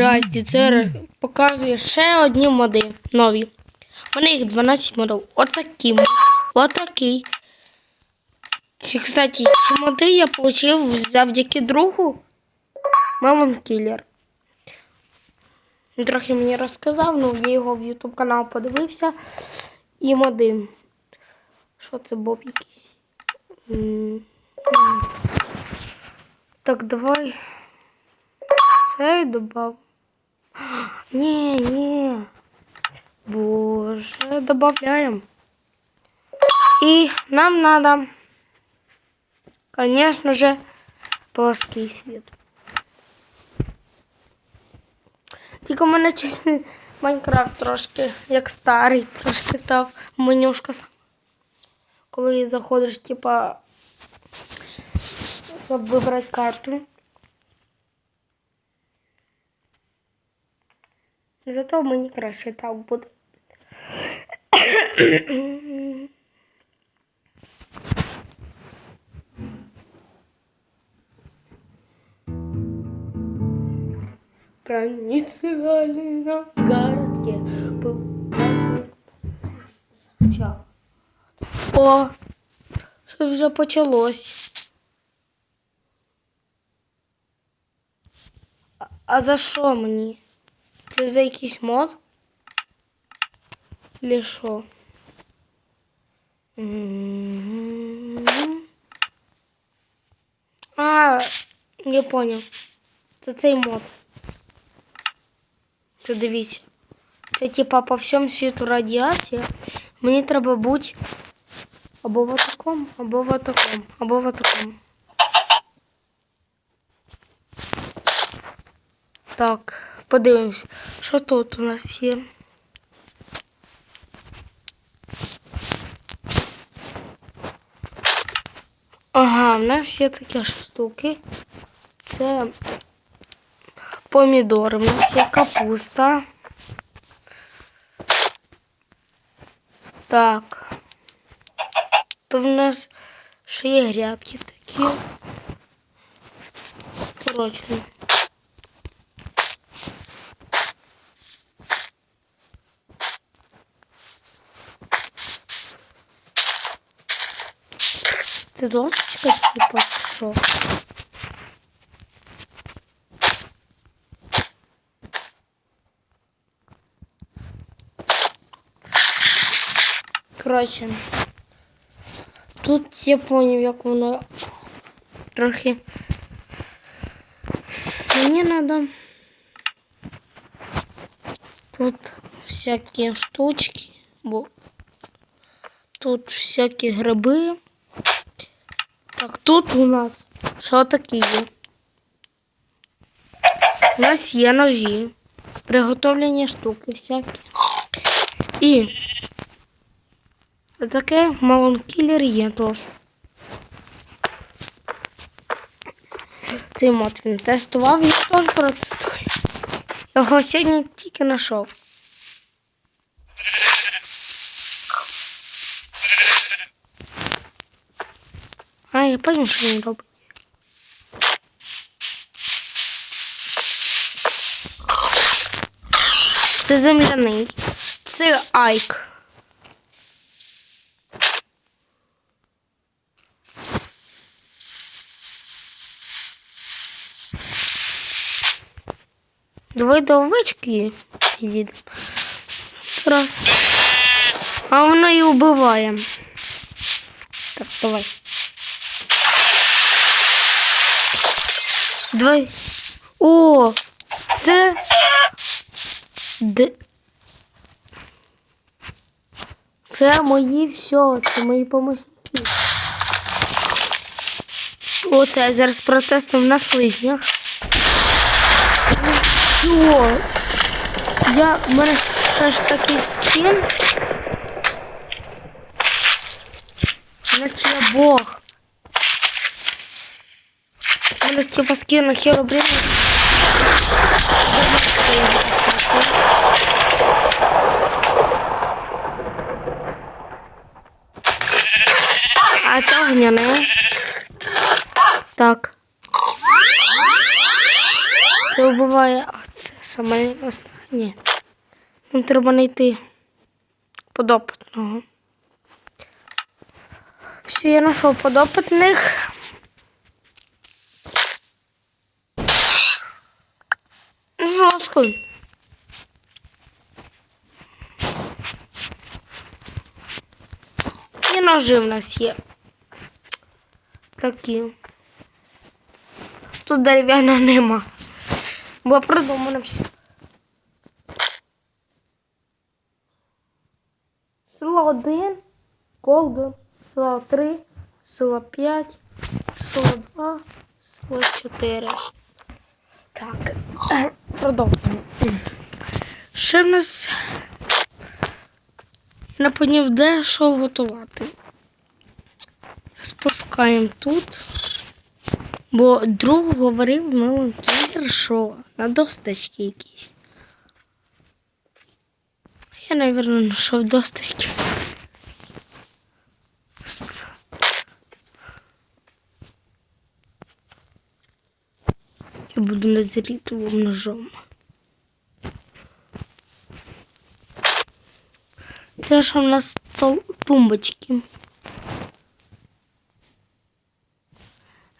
Здрасті, це показує ще одні моди нові. У мене їх 12 модів. Отакі мод. Отакий. Ці, кстати, ці моди я отримав завдяки другу Мамон Кілер. Він трохи мені розказав, ну я його в YouTube канал подивився. І моди. Що це Боб якийсь? М, м. Так, давай. Цей добав. Ні, ні. Боже, добавляем. И нам надо, конечно же, плоский свет. Тільки в мене чесно, Майнкрафт трошки, як старий, трошки став менюшка. сам. Коли заходиш, типа, щоб вибрати карту. Зато мені краще так буде. Проницали на городке был праздник свеча. О, що вже почалось. А, а за що мені? Це за якийсь мод? М. А, я понял. Це цей мод. Це дивіться. Це типа по всьому світу радіація. Мені треба бути або в такому, або в такому, або в такому. Так, подивимось, що тут у нас є. Ага, в нас є такі штуки. Це помідори, у нас є капуста. Так. То в нас ще є грядки такі. Коротше. Це досочка типа чи що? Коротше. Тут я поняв, як воно трохи. Мені треба тут всякі штучки, тут всякі гриби. Так, тут у нас що таке є? У нас є ножі, приготовлені штуки всякі. І таке малонкілер є теж. Цей мод він тестував, я теж протестую. Його сьогодні тільки знайшов. А, я понял, що він робить. Це земляний. Це Айк. Давай до овечки підійдемо. Раз. А вона і вбиває. Так, давай. Давай. О, це. Д... Це мої все, це мої помощники. О, це я зараз протестив на слизнях. Все. Я, у мене ж такий скін. Наче я Бог. Мене типа скін на Херобрин. А це огняне. Так. Це вбиває. А це. саме останнє. Нам треба знайти подопитного. Все, я знайшов подопитних. Жорстко. І ножи в нас є. Такі. Тут дерев'яна нема. Бо продумано все. Село 1, Голден, село 3, село 5, село 2, село 4. Так, продовжуємо. Ще в нас я поняв, де що готувати. Зараз пошукаємо тут. Бо друг говорив ну, кілер, що на досточки якісь. Я, наверное, знайшов досточки. Я буду назрітовим ножом. Це ж у нас стол тумбочки.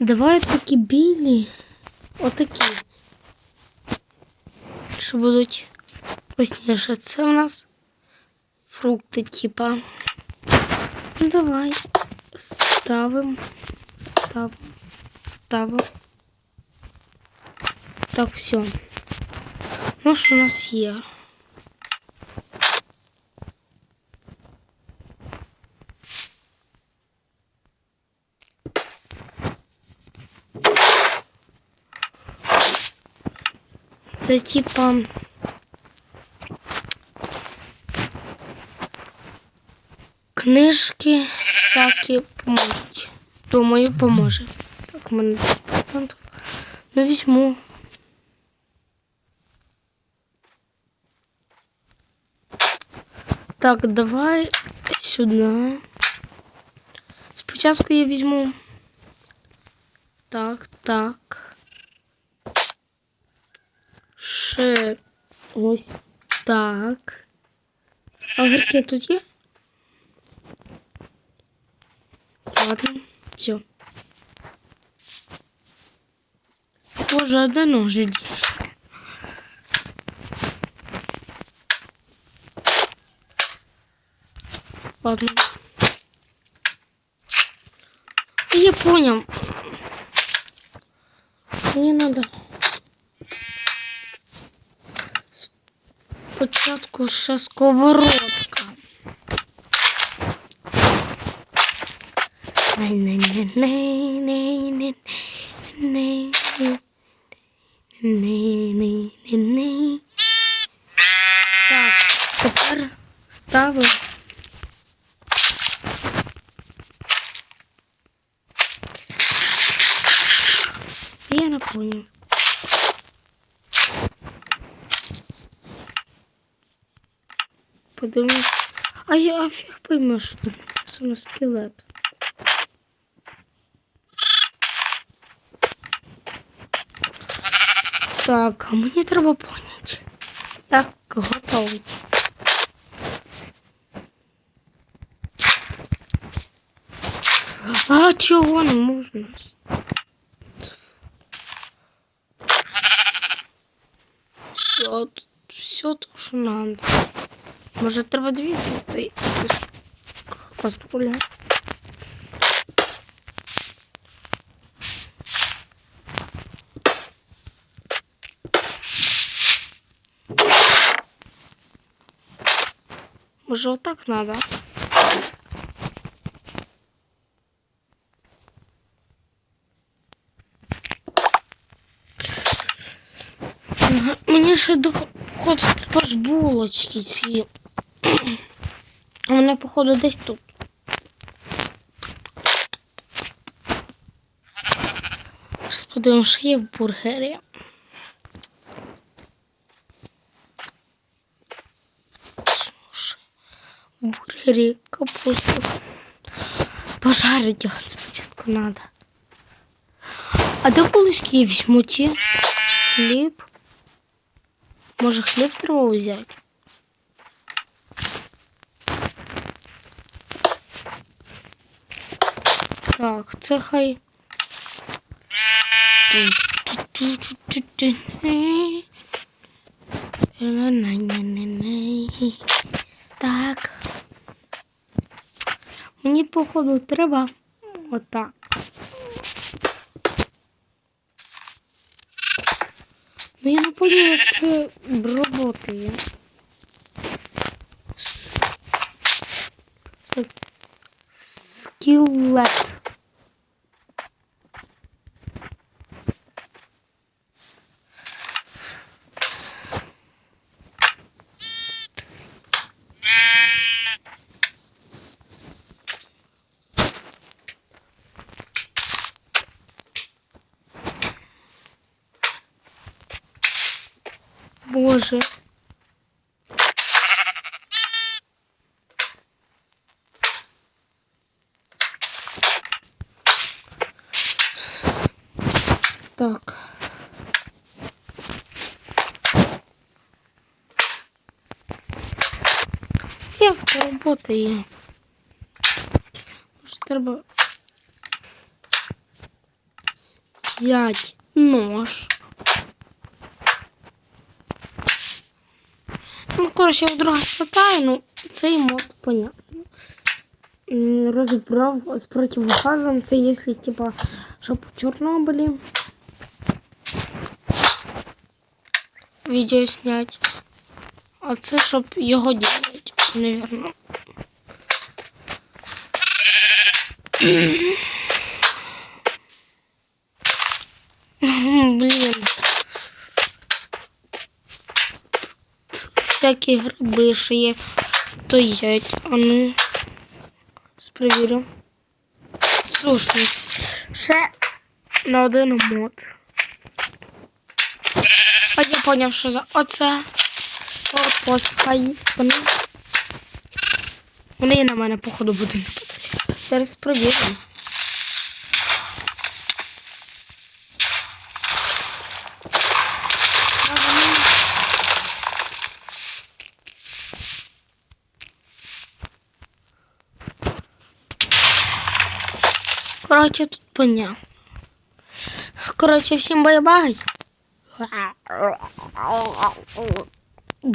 Давай такі білі. Отакі. Що будуть вкусніше. Це у нас фрукти, типа. Ну, давай. Ставимо. Ставимо. Ставимо. Так, все. Ну, що у нас є? Це типа. Книжки всякі поможуть. Думаю, поможе. Так, у мене 10%. Ну, візьму. Так, давай сюди. Спочатку я візьму. Так, так. Ще ось так. А огірки тут є? Ладно, все. Боже, одна ножи есть. Ладно. Я понял. Мне надо початку ще сковородка. Так, тепер ставимо Я не понял. Подивись. А я фіг пойму, тут написано скелет. Так, а мені треба поняти, як готовить. А чого не можна? Все, все то, що надо. Може, треба дві взяти каструля. Може, отак надо? Ще походу ж булочки ці. Вони, походу, десь тут. Зараз подивимося, що є в бургері. В бургері капусту. Пожарить його спочатку треба. А де булочки я візьму? Хліб. Може хліб треба взяти? Так, це хай. Так. Мені, походу, треба отак. Ну я не поняла, як це роботає. С- Боже. Так. Як це працює? Може, треба взяти нож. Коротше, я вдруга спитаю, ну, цей мод, понятно. Розібрав з противогазом, це якщо, типа, щоб в Чорнобилі відео зняти. А це щоб його делать, наверное. всякі гриби ще є стоять. А ну, спровірю. Слушай, ще на один мод. А я поняв, що за оце. Пускай вони. Вони і на мене, походу, будуть. Зараз провіримо. Коротше, тут поняв. Коротше, всім бай-бай.